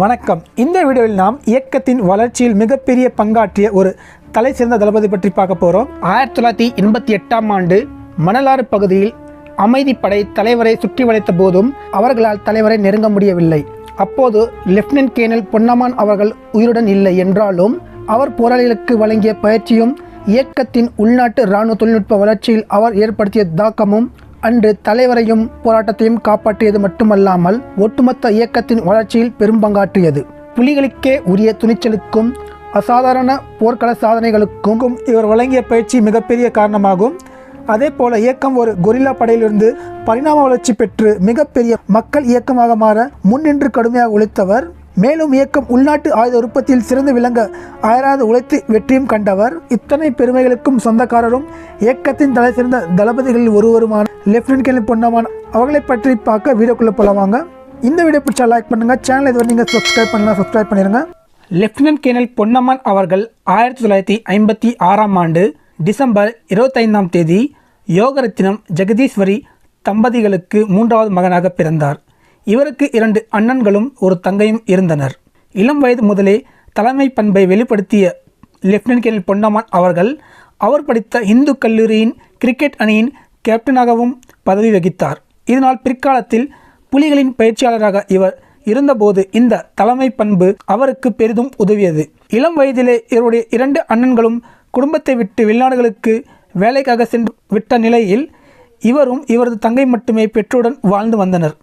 வணக்கம். இந்த வீடியோவில் நாம் இயக்கத்தின் வளர்ச்சியில் மிகப்பெரிய பங்காற்றிய ஒரு தலை சிறந்த தளபதி பற்றி பார்க்க போகிறோம் ஆயிரத்தி தொள்ளாயிரத்தி எண்பத்தி எட்டாம் ஆண்டு மணலாறு பகுதியில் அமைதிப்படை தலைவரை சுற்றி வளைத்த போதும் அவர்களால் தலைவரை நெருங்க முடியவில்லை. அப்போது லெப்டினன்ட் கேனல் பொன்னமான் அவர்கள் உயிருடன் இல்லை என்றாலும் அவர் போராளிகளுக்கு வழங்கிய பயிற்சியும் இயக்கத்தின் உள்நாட்டு இராணுவ தொழில்நுட்ப வளர்ச்சியில் அவர் ஏற்படுத்திய தாக்கமும் அன்று தலைவரையும் போராட்டத்தையும் காப்பாற்றியது மட்டுமல்லாமல் ஒட்டுமொத்த இயக்கத்தின் வளர்ச்சியில் பெரும் பங்காற்றியது. புலிகளுக்கே உரிய துணிச்சலுக்கும் அசாதாரண போர்க்கள சாதனைகளுக்கும் இவர் வழங்கிய பயிற்சி மிகப்பெரிய காரணமாகும். அதே போல இயக்கம் ஒரு கொரில்லா படையிலிருந்து பரிணாம வளர்ச்சி பெற்று மிகப்பெரிய மக்கள் இயக்கமாக மாற முன்னின்று கடுமையாக உழைத்தவர் மேலும் இயக்கம் உள்நாட்டு ஆயுத உற்பத்தியில் சிறந்து விளங்க அயராது உழைத்து வெற்றியும் கண்டவர். இத்தனை பெருமைகளுக்கும் சொந்தக்காரரும் இயக்கத்தின் தலை சிறந்த தளபதிகளில் ஒருவருமான லெப்டினன்ட் கேர்னல் பொன்னமான் அவர்களை பற்றி பார்க்க வீடியோக்குள்ளே போலவாங்க இந்த வீடியோ பிடிச்சா லைக் பண்ணுங்கள் சேனல் இதுவரை நீங்கள் சப்ஸ்கிரைப் பண்ணலாம் சப்ஸ்கிரைப் பண்ணிடுங்க லெப்டினன்ட் கேர்னல் பொன்னம்மான் அவர்கள் ஆயிரத்தி தொள்ளாயிரத்தி ஐம்பத்தி ஆறாம் ஆண்டு டிசம்பர் இருபத்தைந்தாம் தேதி யோகரத்தினம் ஜெகதீஸ்வரி தம்பதிகளுக்கு மூன்றாவது மகனாக பிறந்தார். இவருக்கு இரண்டு அண்ணன்களும் ஒரு தங்கையும் இருந்தனர். இளம் வயது முதலே தலைமை பண்பை வெளிப்படுத்திய லெப்டினன்ட் கேர்னல் பொன்னம்மான் அவர்கள் அவர் படித்த இந்து கல்லூரியின் கிரிக்கெட் அணியின் கேப்டனாகவும் பதவி வகித்தார். இதனால் பிற்காலத்தில் புலிகளின் பயிற்சியாளராக இவர் இருந்தபோது இந்த தலைமை பண்பு அவருக்கு பெரிதும் உதவியது. இளம் வயதிலே இவருடைய இரண்டு அண்ணன்களும் குடும்பத்தை விட்டு வெளிநாடுகளுக்கு வேலைக்காக சென்று விட்ட நிலையில் இவரும் இவரது தங்கை மட்டுமே பெற்றோருடன் வாழ்ந்து வந்தனர்.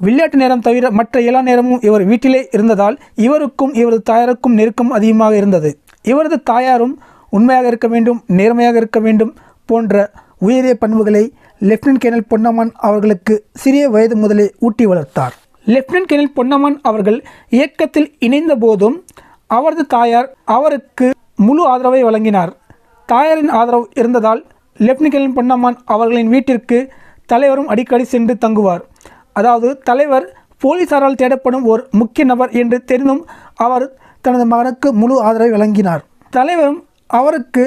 விளையாட்டு நேரம் தவிர மற்ற எல்லா நேரமும் இவர் வீட்டிலே இருந்ததால் இவருக்கும் இவரது தாயாருக்கும் நெருக்கம் அதிகமாக இருந்தது. இவரது தாயாரும் உண்மையாக இருக்க வேண்டும் நேர்மையாக இருக்க வேண்டும் போன்ற உயரிய பண்புகளை லெப்டினன்ட் கேனல் பொன்னம்மான் அவர்களுக்கு சிறிய வயது முதலே ஊட்டி வளர்த்தார். லெப்டினன்ட் கேனல் பொன்னம்மான் அவர்கள் இயக்கத்தில் இணைந்த போதும் அவரது தாயார் அவருக்கு முழு ஆதரவை வழங்கினார். தாயாரின் ஆதரவு இருந்ததால் லெப்டினன்ட் கேனல் பொன்னம்மான் அவர்களின் வீட்டிற்கு தலைவரும் அடிக்கடி சென்று தங்குவார். அதாவது தலைவர் போலீசாரால் தேடப்படும் ஒரு முக்கிய நபர் என்று தெரிந்தும் அவர் தனது மகனுக்கு முழு ஆதரவை வழங்கினார். தலைவரும் அவருக்கு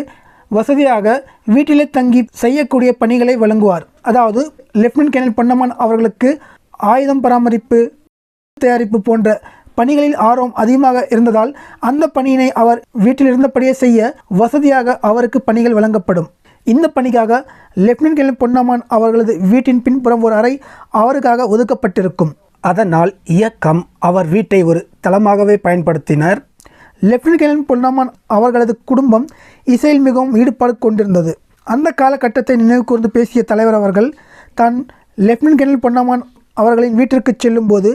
வசதியாக வீட்டிலே தங்கி செய்யக்கூடிய பணிகளை வழங்குவார். அதாவது லெப்டினன்ட் கேர்னல் பொன்னம்மான் அவர்களுக்கு ஆயுதம் பராமரிப்பு தயாரிப்பு போன்ற பணிகளில் ஆர்வம் அதிகமாக இருந்ததால் அந்த பணியினை அவர் வீட்டில் இருந்தபடியே செய்ய வசதியாக அவருக்கு பணிகள் வழங்கப்படும். இந்த பணிக்காக லெப்டினன்ட் கேர்னல் பொன்னம்மான் அவர்களது வீட்டின் பின்புறம் ஒரு அறை அவருக்காக ஒதுக்கப்பட்டிருக்கும். அதனால் இயக்கம் அவர் வீட்டை ஒரு தளமாகவே பயன்படுத்தினர். லெப்டினன்ட் கேர்னல் பொன்னம்மான் அவர்களது குடும்பம் இசையில் மிகவும் ஈடுபாடு கொண்டிருந்தது. அந்த காலகட்டத்தை நினைவு கூர்ந்து பேசிய தலைவர் அவர்கள் தான் லெப்டினன்ட் கேர்னல் பொன்னம்மான் அவர்களின் வீட்டிற்கு செல்லும்போது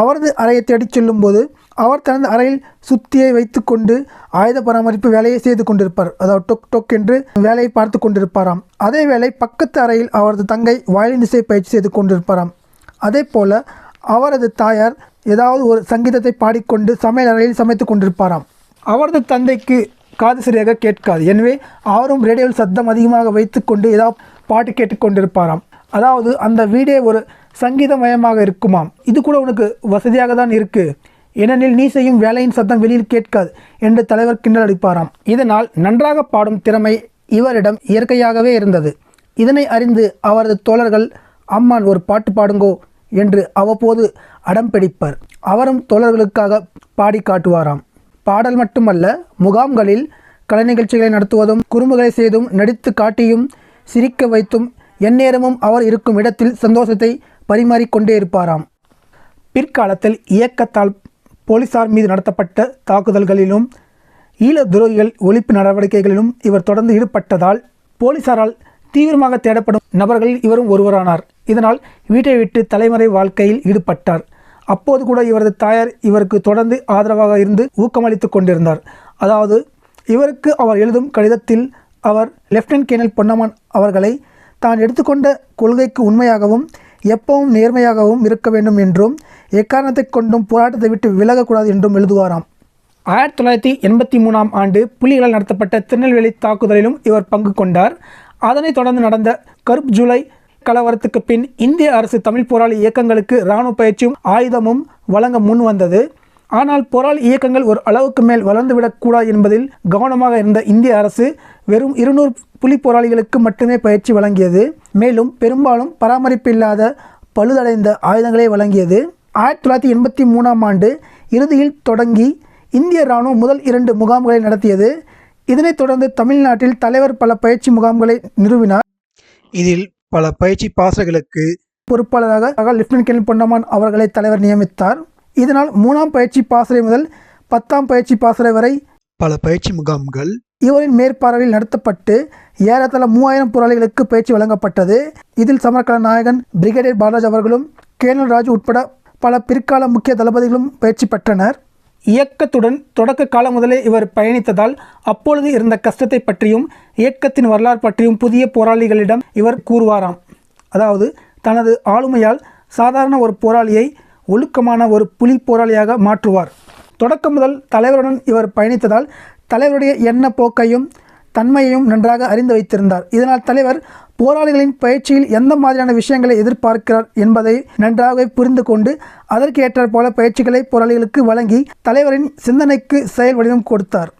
அவரது அறையை தேடிச் செல்லும்போது அவர் தனது அறையில் சுத்தியை வைத்துக்கொண்டு ஆயுத பராமரிப்பு வேலையை செய்து கொண்டிருப்பார். அதாவது டொக் டொக் என்று வேலையை பார்த்து கொண்டிருப்பாராம். அதே வேளை பக்கத்து அறையில் அவரது தங்கை வயலின் இசை பயிற்சி செய்து கொண்டிருப்பாராம். அதே போல அவரது தாயார் ஏதாவது ஒரு சங்கீதத்தை பாடிக்கொண்டு சமையல் அறையில் சமைத்து கொண்டிருப்பாராம். அவரது தந்தைக்கு காது சரியாக கேட்காது. எனவே அவரும் ரேடியோவில் சத்தம் அதிகமாக வைத்துக்கொண்டு ஏதாவது பாட்டு கேட்டுக்கொண்டிருப்பாராம் அதாவது அந்த வீடே ஒரு சங்கீதமயமாக இருக்குமாம். இது கூட உனக்கு வசதியாக தான் இருக்குது ஏனெனில் நீ செய்யும் வேலையின் சத்தம் வெளியில் கேட்காது என்று தலைவர் கிண்டல் அடிப்பாராம். இதனால் நன்றாக பாடும் திறமை இவரிடம் இயற்கையாகவே இருந்தது. இதனை அறிந்து அவரது தோழர்கள் அம்மான் ஒரு பாட்டு பாடுங்கோ என்று அவ்வப்போது அடம் பிடிப்பர். அவரும் தோழர்களுக்காக பாடி காட்டுவாராம். பாடல் மட்டுமல்ல முகாம்களில் கலை நிகழ்ச்சிகளை நடத்துவதும் குறும்புகளை செய்தும் நடித்து காட்டியும் சிரிக்க வைத்தும் எந்நேரமும் அவர் இருக்கும் இடத்தில் சந்தோஷத்தை பரிமாறிக்கொண்டே இருப்பாராம். பிற்காலத்தில் இயக்கத்தால் போலீசார் மீது நடத்தப்பட்ட தாக்குதல்களிலும் ஈழ துரோகிகள் ஒழிப்பு நடவடிக்கைகளிலும் இவர் தொடர்ந்து ஈடுபட்டதால் போலீசாரால் தீவிரமாக தேடப்படும் நபர்களில் இவரும் ஒருவரானார். இதனால் வீட்டை விட்டு தலைமுறை வாழ்க்கையில் ஈடுபட்டார். அப்போது கூட இவரது தாயார் இவருக்கு தொடர்ந்து ஆதரவாக இருந்து ஊக்கமளித்து கொண்டிருந்தார். அதாவது இவருக்கு அவர் எழுதும் கடிதத்தில் அவர் லெப்டினன்ட் கேனல் பொன்னமான் அவர்களை தான் எடுத்துக்கொண்ட கொள்கைக்கு உண்மையாகவும் எப்பவும் நேர்மையாகவும் இருக்க வேண்டும் என்றும் எக்காரணத்தை கொண்டும் போராட்டத்தை விட்டு விலகக்கூடாது என்றும் எழுதுவாராம். ஆயிரத்தி தொள்ளாயிரத்தி எண்பத்தி மூணாம் ஆண்டு புலிகளால் நடத்தப்பட்ட திருநெல்வேலி தாக்குதலிலும் இவர் பங்கு கொண்டார். அதனைத் தொடர்ந்து நடந்த கருப் ஜூலை கலவரத்துக்கு பின் இந்திய அரசு தமிழ் போராளி இயக்கங்களுக்கு இராணுவ பயிற்சியும் ஆயுதமும் வழங்க முன் வந்தது. ஆனால் போராளி இயக்கங்கள் ஒரு அளவுக்கு மேல் வளர்ந்துவிடக்கூடாது என்பதில் கவனமாக இருந்த இந்திய அரசு வெறும் இருநூறு புலி போராளிகளுக்கு மட்டுமே பயிற்சி வழங்கியது. மேலும் பெரும்பாலும் பராமரிப்பு இல்லாத பழுதடைந்த ஆயுதங்களை வழங்கியது. ஆயிரத்தி தொள்ளாயிரத்தி எண்பத்தி மூணாம் ஆண்டு இறுதியில் தொடங்கி இந்திய இராணுவம் முதல் இரண்டு முகாம்களை நடத்தியது. இதனைத் தொடர்ந்து தமிழ்நாட்டில் தலைவர் பல பயிற்சி முகாம்களை நிறுவினார். இதில் பல பயிற்சி பாசறைகளுக்கு பொறுப்பாளராக லெப்டினன்ட் கேர்னல் பொன்னம்மான் அவர்களை தலைவர் நியமித்தார். இதனால் மூணாம் பயிற்சி பாசறை முதல் பத்தாம் பயிற்சி பாசறை வரை பல பயிற்சி முகாம்கள் இவரின் மேற்பார்வையில் நடத்தப்பட்டு ஏறத்தாழ மூவாயிரம் போராளிகளுக்கு பயிற்சி வழங்கப்பட்டது. இதில் சமரக்கல நாயகன் பிரிகேடியர் பாலாஜ் அவர்களும் கேர்னல் ராஜ் உட்பட பல பிற்கால முக்கிய தளபதிகளும் பயிற்சி பெற்றனர். இயக்கத்துடன் தொடக்க காலம் முதலே இவர் பயணித்ததால் அப்பொழுது இருந்த கஷ்டத்தை பற்றியும் இயக்கத்தின் வரலாறு பற்றியும் புதிய போராளிகளிடம் இவர் கூறுவாராம். அதாவது தனது ஆளுமையால் சாதாரண ஒரு போராளியை ஒழுக்கமான ஒரு புலி போராளியாக மாற்றுவார். தொடக்கம் முதல் தலைவருடன் இவர் பயணித்ததால் தலைவருடைய எண்ண போக்கையும் தன்மையையும் நன்றாக அறிந்து வைத்திருந்தார். இதனால் தலைவர் போராளிகளின் பயிற்சியில் எந்த மாதிரியான விஷயங்களை எதிர்பார்க்கிறார் என்பதை நன்றாக புரிந்து கொண்டு அதற்கு போல பயிற்சிகளை போராளிகளுக்கு வழங்கி தலைவரின் சிந்தனைக்கு செயல் வடிவம் கொடுத்தார்.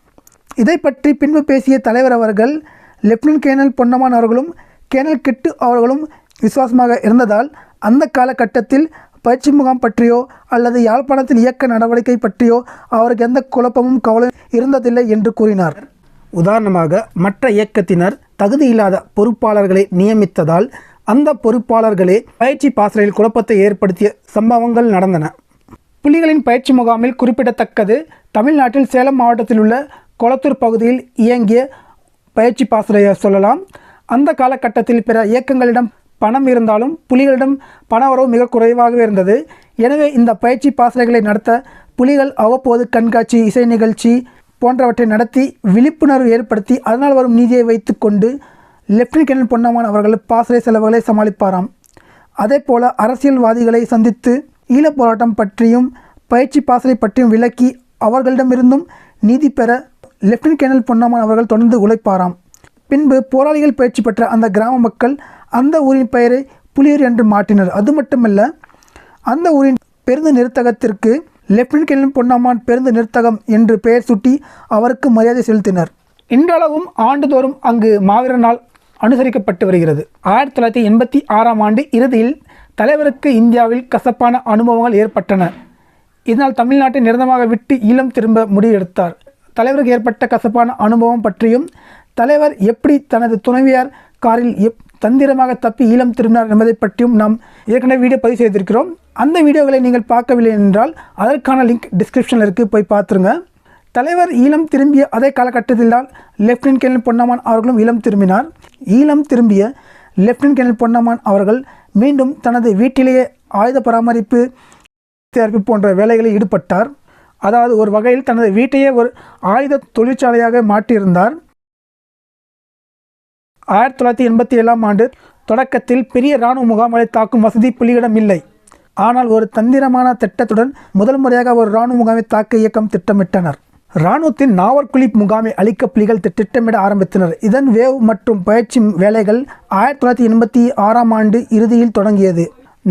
இதை பற்றி பின்பு பேசிய தலைவர் அவர்கள் லெப்டினன்ட் கேனல் பொன்னமான் அவர்களும் கேனல் கிட்டு அவர்களும் விசுவாசமாக இருந்ததால் அந்த காலகட்டத்தில் பயிற்சி முகாம் பற்றியோ அல்லது யாழ்ப்பாணத்தில் இயக்க நடவடிக்கை பற்றியோ அவருக்கு எந்த குழப்பமும் கவலையும் இருந்ததில்லை என்று கூறினார். உதாரணமாக மற்ற இயக்கத்தினர் தகுதியில்லாத பொறுப்பாளர்களை நியமித்ததால் அந்த பொறுப்பாளர்களே பயிற்சி பாசறையில் குழப்பத்தை ஏற்படுத்திய சம்பவங்கள் நடந்தன. புலிகளின் பயிற்சி முகாமில் குறிப்பிடத்தக்கது தமிழ்நாட்டில் சேலம் மாவட்டத்தில் உள்ள கொளத்தூர் பகுதியில் இயங்கிய பயிற்சி பாசறையை சொல்லலாம். அந்த காலகட்டத்தில் பிற இயக்கங்களிடம் பணம் இருந்தாலும் புலிகளிடம் பண வரவு மிக குறைவாகவே இருந்தது. எனவே இந்த பயிற்சி பாசறைகளை நடத்த புலிகள் அவ்வப்போது கண்காட்சி இசை நிகழ்ச்சி போன்றவற்றை நடத்தி விழிப்புணர்வு ஏற்படுத்தி அதனால் வரும் நீதியை வைத்துக்கொண்டு லெப்டினன்ட் கேர்னல் பொன்னம்மான் அவர்கள் பாசறை செலவுகளை சமாளிப்பாராம். அதே போல அரசியல்வாதிகளை சந்தித்து ஈழப் போராட்டம் பற்றியும் பயிற்சி பாசறை பற்றியும் விளக்கி அவர்களிடமிருந்தும் நீதி பெற லெப்டினன்ட் கேர்னல் பொன்னம்மான் அவர்கள் தொடர்ந்து உழைப்பாராம். பின்பு போராளிகள் பயிற்சி பெற்ற அந்த கிராம மக்கள் அந்த ஊரின் பெயரை புலியூர் என்று மாற்றினர். அது மட்டுமல்ல அந்த ஊரின் பேருந்து நிறுத்தகத்திற்கு லெப்டினன்ட் கேர்னல் பொன்னம்மான் பேருந்து நிறுத்தகம் என்று பெயர் சுட்டி அவருக்கு மரியாதை செலுத்தினர். இன்றளவும் ஆண்டுதோறும் அங்கு மாவீரர் நாள் அனுசரிக்கப்பட்டு வருகிறது. ஆயிரத்தி தொள்ளாயிரத்தி எண்பத்தி ஆறாம் ஆண்டு இறுதியில் தலைவருக்கு இந்தியாவில் கசப்பான அனுபவங்கள் ஏற்பட்டன. இதனால் தமிழ்நாட்டை நிரந்தரமாக விட்டு ஈழம் திரும்ப முடிவெடுத்தார். தலைவருக்கு ஏற்பட்ட கசப்பான அனுபவம் பற்றியும் தலைவர் எப்படி தனது துணைவியார் காரில் எப் தந்திரமாக தப்பி ஈழம் திரும்பினார் என்பதை பற்றியும் நாம் ஏற்கனவே வீடியோ பதிவு செய்திருக்கிறோம். அந்த வீடியோகளை நீங்கள் பார்க்கவில்லை என்றால் அதற்கான லிங்க் டிஸ்கிரிப்ஷனில் இருக்குது போய் பார்த்துருங்க. தலைவர் ஈழம் திரும்பிய அதே காலகட்டத்தில் தான் லெப்டினன்ட் கேர்னல் பொன்னம்மான் அவர்களும் ஈழம் திரும்பினார். ஈழம் திரும்பிய லெப்டினன்ட் கேர்னல் பொன்னம்மான் அவர்கள் மீண்டும் தனது வீட்டிலேயே ஆயுத பராமரிப்பு தயாரிப்பு போன்ற வேலைகளில் ஈடுபட்டார். அதாவது ஒரு வகையில் தனது வீட்டையே ஒரு ஆயுத தொழிற்சாலையாக மாற்றியிருந்தார். ஆயிரத்தி தொள்ளாயிரத்தி எண்பத்தி ஏழாம் ஆண்டு தொடக்கத்தில் பெரிய இராணுவ முகாம்களை தாக்கும் வசதி புலிகளிடம் இல்லை. ஆனால் ஒரு தந்திரமான திட்டத்துடன் முதல் முறையாக ஒரு இராணுவ முகாமை தாக்க இயக்கம் திட்டமிட்டனர். இராணுவத்தின் நாவற்குழி முகாமை அழிக்க புலிகள் திட்டமிட ஆரம்பித்தனர். இதன் வேவ் மற்றும் பயிற்சி வேலைகள் ஆயிரத்தி தொள்ளாயிரத்தி எண்பத்தி ஆறாம் ஆண்டு இறுதியில் தொடங்கியது.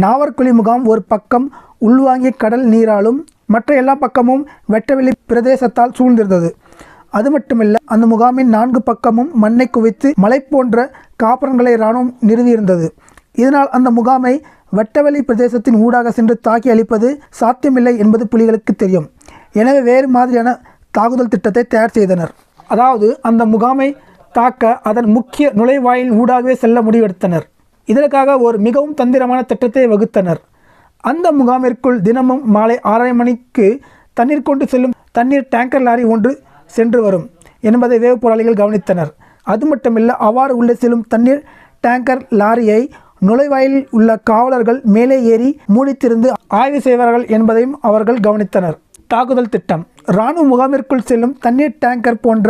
நாவற்குழி முகாம் ஒரு பக்கம் உள்வாங்கிய கடல் நீராலும் மற்ற எல்லா பக்கமும் வெட்டவெளி பிரதேசத்தால் சூழ்ந்திருந்தது. அது மட்டுமல்ல அந்த முகாமின் நான்கு பக்கமும் மண்ணை குவித்து மலை போன்ற காப்பரங்களை இராணுவம் நிறுவியிருந்தது. இதனால் அந்த முகாமை வெட்டவெளி பிரதேசத்தின் ஊடாக சென்று தாக்கி அழிப்பது சாத்தியமில்லை என்பது புலிகளுக்கு தெரியும். எனவே வேறு மாதிரியான தாக்குதல் திட்டத்தை தயார் செய்தனர். அதாவது அந்த முகாமை தாக்க அதன் முக்கிய நுழைவாயில் ஊடாகவே செல்ல முடிவெடுத்தனர். இதற்காக ஒரு மிகவும் தந்திரமான திட்டத்தை வகுத்தனர். அந்த முகாமிற்குள் தினமும் மாலை ஆறரை மணிக்கு தண்ணீர் கொண்டு செல்லும் தண்ணீர் டேங்கர் லாரி ஒன்று சென்று வரும் என்பதை வேவு போராளிகள் கவனித்தனர். அது மட்டுமில்ல அவ்வாறு உள்ளே செல்லும் தண்ணீர் டேங்கர் லாரியை நுழைவாயிலில் உள்ள காவலர்கள் மேலே ஏறி மூடித்திருந்து ஆய்வு செய்வார்கள் என்பதையும் அவர்கள் கவனித்தனர். தாக்குதல் திட்டம். இராணுவ முகாமிற்குள் செல்லும் தண்ணீர் டேங்கர் போன்ற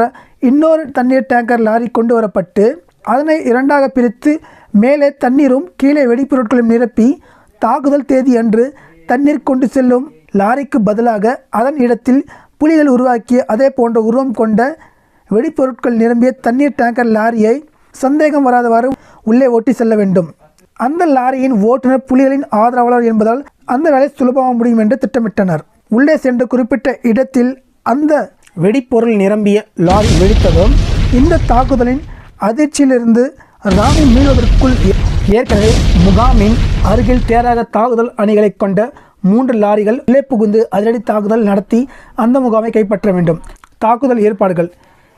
இன்னொரு தண்ணீர் டேங்கர் லாரி கொண்டு வரப்பட்டு அதனை இரண்டாக பிரித்து மேலே தண்ணீரும் கீழே வெடிப்பொருட்களும் நிரப்பி தாக்குதல் தேதி அன்று தண்ணீர் கொண்டு செல்லும் லாரிக்கு பதிலாக அதன் இடத்தில் புலிகள் உருவாக்கிய அதே போன்ற உருவம் கொண்ட வெடிப்பொருட்கள் நிரம்பிய தண்ணீர் டேங்கர் லாரியை சந்தேகம் வராதவாறு உள்ளே ஓட்டி செல்ல வேண்டும். அந்த லாரியின் ஓட்டுநர் புலிகளின் ஆதரவாளர் என்பதால் அந்த வேலை சுலபமாக முடியும் என்று திட்டமிட்டனர். உள்ளே சென்று குறிப்பிட்ட இடத்தில் அந்த வெடிப்பொருள் நிரம்பிய லாரி வெடித்ததும் இந்த தாக்குதலின் அதிர்ச்சியிலிருந்து ராணுவம் மீள்வதற்குள் ஏ- ஏற்கனவே முகாமின் அருகில் தேராக தாக்குதல் அணிகளை கொண்ட மூன்று லாரிகள் உள்ளே புகுந்து அதிரடி தாக்குதல் நடத்தி அந்த முகாமை கைப்பற்ற வேண்டும். தாக்குதல் ஏற்பாடுகள்.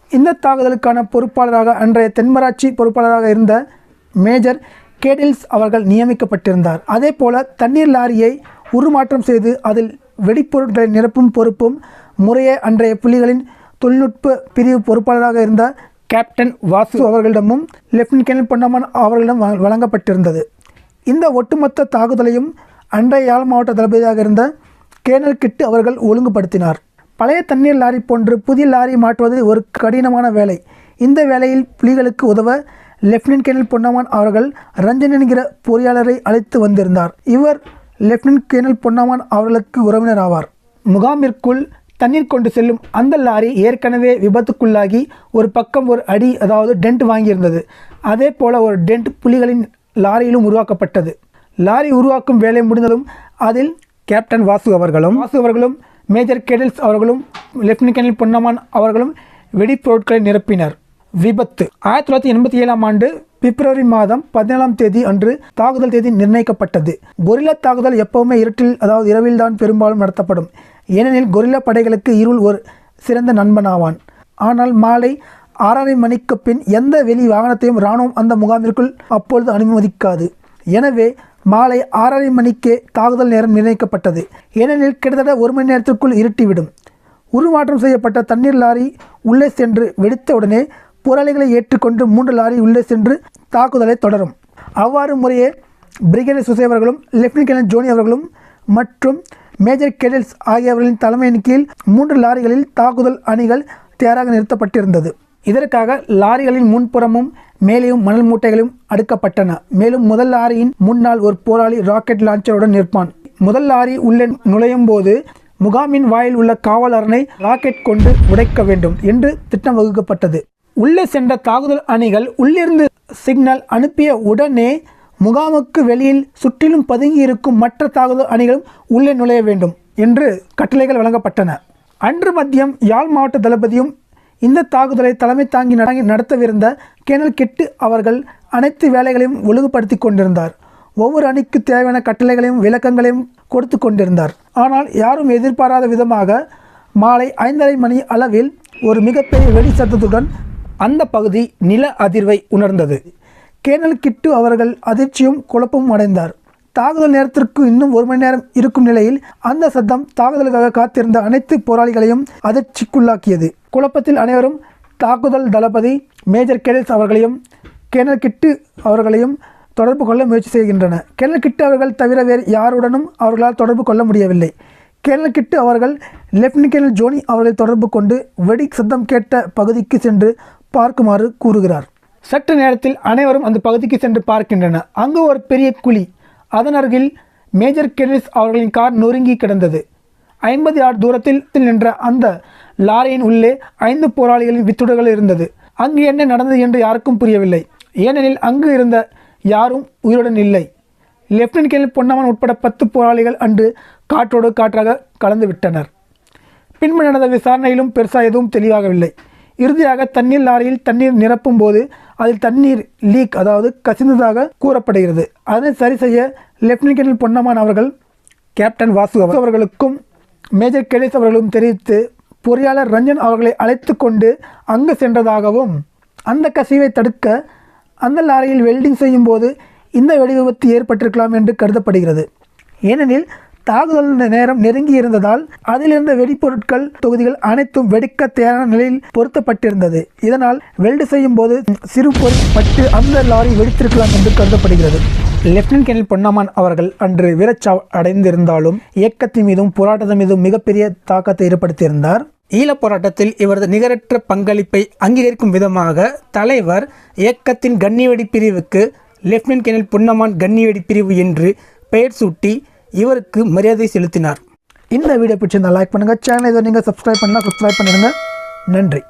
இந்த தாக்குதலுக்கான பொறுப்பாளராக அன்றைய தென்மராட்சி பொறுப்பாளராக இருந்த மேஜர் கேடில்ஸ் அவர்கள் நியமிக்கப்பட்டிருந்தார். அதே போல தண்ணீர் லாரியை உருமாற்றம் செய்து அதில் வெடிப்பொருட்களை நிரப்பும் பொறுப்பும் முறையே அன்றைய புலிகளின் தொழில்நுட்ப பிரிவு பொறுப்பாளராக இருந்த கேப்டன் வாசு அவர்களிடமும் லெப்டினன்ட் கேர்னல் பொன்னம்மன் அவர்களிடம் வ- வழங்கப்பட்டிருந்தது. இந்த ஒட்டுமொத்த தாக்குதலையும் அன்றைய யாழ் மாவட்ட தளபதியாக இருந்த கேனல் கிட்டு அவர்கள் ஒழுங்குபடுத்தினார். பழைய தண்ணீர் லாரி போன்று புதிய லாரி மாற்றுவது ஒரு கடினமான வேலை. இந்த வேலையில் புலிகளுக்கு உதவ லெப்டினன்ட் கேனல் பொன்னம்மான் அவர்கள் ரஞ்சன் என்கிற பொறியாளரை அழைத்து வந்திருந்தார். இவர் லெப்டினன்ட் கேனல் பொன்னம்மான் அவர்களுக்கு உறவினர் ஆவார். முகாமிற்குள் தண்ணீர் கொண்டு செல்லும் அந்த லாரி ஏற்கனவே விபத்துக்குள்ளாகி ஒரு பக்கம் ஒரு அடி அதாவது டென்ட் வாங்கியிருந்தது. அதே போல ஒரு டென்ட் புலிகளின் லாரியிலும் உருவாக்கப்பட்டது. லாரி உருவாக்கும் வேலை முடிந்ததும் அதில் கேப்டன் வாசு அவர்களும் வாசு அவர்களும் மேஜர் கெடில்ஸ் அவர்களும் லெப்டினன்ட் கேர்னல் பொன்னம்மான் அவர்களும் வெடிப்பொருட்களை நிரப்பினர். விபத்து. ஆயிரத்தி தொள்ளாயிரத்தி எண்பத்தி ஏழாம் ஆண்டு பிப்ரவரி மாதம் பதினேழாம் தேதி அன்று தாக்குதல் தேதி நிர்ணயிக்கப்பட்டது. கொரில்லா தாக்குதல் எப்பவுமே இருட்டில் அதாவது இரவில்தான் பெரும்பாலும் நடத்தப்படும். ஏனெனில் கொரில்லா படைகளுக்கு இருள் ஒரு சிறந்த நண்பனாவான். ஆனால் மாலை ஆறரை மணிக்கு பின் எந்த வெளி வாகனத்தையும் இராணுவம் அந்த முகாமிற்குள் அப்பொழுது அனுமதிக்காது. எனவே மாலை ஆறரை மணிக்கே தாக்குதல் நேரம் நிர்ணயிக்கப்பட்டது. ஏனெனில் கிட்டத்தட்ட ஒரு மணி நேரத்திற்குள் இருட்டிவிடும். உருமாற்றம் செய்யப்பட்ட தண்ணீர் லாரி உள்ளே சென்று வெடித்தவுடனே போராளிகளை ஏற்றுக்கொண்டு மூன்று லாரி உள்ளே சென்று தாக்குதலை தொடரும். அவ்வாறு முறையே பிரிகேடியர் சுசை அவர்களும் லெப்டினன்ட் கேர்னல் ஜோனி அவர்களும் மற்றும் மேஜர் கெடல்ஸ் ஆகியவர்களின் தலைமையின் கீழ் மூன்று லாரிகளில் தாக்குதல் அணிகள் தயாராக நிறுத்தப்பட்டிருந்தது. இதற்காக லாரிகளின் முன்புறமும் மேலேயும் மணல் மூட்டைகளும் அடுக்கப்பட்டன. மேலும் முதல் லாரியின் முன்னால் ஒரு போராளி ராக்கெட் லான்ச்சருடன் நிற்பான். முதல் லாரி உள்ளே நுழையும் போது முகாமின் வாயில் உள்ள காவலரனை ராக்கெட் கொண்டு உடைக்க வேண்டும் என்று திட்டம் வகுக்கப்பட்டது. உள்ளே சென்ற தாக்குதல் அணிகள் உள்ளிருந்து சிக்னல் அனுப்பிய உடனே முகாமுக்கு வெளியில் சுற்றிலும் பதுங்கி இருக்கும் மற்ற தாக்குதல் அணிகளும் உள்ளே நுழைய வேண்டும் என்று கட்டளைகள் வழங்கப்பட்டன. அன்று மதியம் யாழ் மாவட்ட தளபதியும் இந்த தாக்குதலை தலைமை தாங்கி நடத்தவிருந்த கேனல் கெட்டு அவர்கள் அனைத்து வேலைகளையும் ஒழுங்குபடுத்தி கொண்டிருந்தார். ஒவ்வொரு அணிக்கு தேவையான கட்டளைகளையும் விளக்கங்களையும் கொடுத்து கொண்டிருந்தார். ஆனால் யாரும் எதிர்பாராத விதமாக மாலை ஐந்தரை மணி அளவில் ஒரு மிகப்பெரிய வெடி சத்தத்துடன் அந்த பகுதி நில அதிர்வை உணர்ந்தது. கேனல் கிட்டு அவர்கள் அதிர்ச்சியும் குழப்பமும் அடைந்தார். தாக்குதல் நேரத்திற்கு இன்னும் ஒரு மணி நேரம் இருக்கும் நிலையில் அந்த சத்தம் தாக்குதலுக்காக காத்திருந்த அனைத்து போராளிகளையும் அதிர்ச்சிக்குள்ளாக்கியது. குழப்பத்தில் அனைவரும் தாக்குதல் தளபதி மேஜர் கெடல்ஸ் அவர்களையும் கேனல் கிட்டு அவர்களையும் தொடர்பு கொள்ள முயற்சி செய்கின்றன கேனல் கிட்டு அவர்கள் தவிர வேறு யாருடனும் அவர்களால் தொடர்பு கொள்ள முடியவில்லை. கேனல் கிட்டு அவர்கள் லெப்டினன்ட் கேர்னல் ஜோனி அவர்களை தொடர்பு கொண்டு வெடி சத்தம் கேட்ட பகுதிக்கு சென்று பார்க்குமாறு கூறுகிறார். சற்று நேரத்தில் அனைவரும் அந்த பகுதிக்கு சென்று பார்க்கின்றன அங்கு ஒரு பெரிய குழி அதன் அருகில் மேஜர் கெரிஸ் அவர்களின் கார் நொறுங்கி கிடந்தது. ஐம்பது ஆட் தூரத்தில் நின்ற அந்த லாரியின் உள்ளே ஐந்து போராளிகளின் வித்துடுகள் இருந்தது. அங்கு என்ன நடந்தது என்று யாருக்கும் புரியவில்லை. ஏனெனில் அங்கு இருந்த யாரும் உயிருடன் இல்லை. லெப்டினன்ட் கேர்னல் பொன்னம்மன் உட்பட பத்து போராளிகள் அன்று காற்றோடு காற்றாக கலந்து விட்டனர். பின்பு நடந்த விசாரணையிலும் பெருசாக எதுவும் தெளிவாகவில்லை. இறுதியாக தண்ணீர் லாரியில் தண்ணீர் நிரப்பும் போது அதில் தண்ணீர் லீக் அதாவது கசிந்ததாக கூறப்படுகிறது. அதனை சரி செய்ய லெப்டினன்ட் கேர்னல் பொன்னம்மான் அவர்கள் கேப்டன் வாசு அவர்களுக்கும் மேஜர் கெலிஸ் அவர்களும் தெரிவித்து பொறியாளர் ரஞ்சன் அவர்களை அழைத்து கொண்டு அங்கு சென்றதாகவும் அந்த கசிவை தடுக்க அந்த லாரியில் வெல்டிங் செய்யும் போது இந்த வெடி விபத்து ஏற்பட்டிருக்கலாம் என்று கருதப்படுகிறது. ஏனெனில் தாக்குதல் நேரம் நெருங்கி இருந்ததால் அதிலிருந்த வெடிப்பொருட்கள் தொகுதிகள் அனைத்தும் வெடிக்க தேவையான நிலையில் பொருத்தப்பட்டிருந்தது. இதனால் வெல்டு செய்யும் போது சிறு பொருள் பட்டு அந்த லாரி வெடித்திருக்கலாம் என்று கருதப்படுகிறது. லெப்டினன்ட் கேர்னல் பொன்னம்மான் அவர்கள் அன்று வீரச்சாவு அடைந்திருந்தாலும் இயக்கத்தின் மீதும் போராட்டத்தின் மீதும் மிகப்பெரிய தாக்கத்தை ஏற்படுத்தியிருந்தார். ஈழப் போராட்டத்தில் இவரது நிகரற்ற பங்களிப்பை அங்கீகரிக்கும் விதமாக தலைவர் இயக்கத்தின் கன்னிவெடி பிரிவுக்கு லெப்டினன்ட் கேர்னல் பொன்னம்மான் கன்னிவெடி பிரிவு என்று பெயர் சூட்டி இவருக்கு மரியாதை செலுத்தினார். இந்த வீடியோ பிடிச்சிருந்தால் லைக் பண்ணுங்கள் சேனல் இதை நீங்கள் சப்ஸ்கிரைப் பண்ணால் சப்ஸ்கிரைப் பண்ணிடுங்க. நன்றி.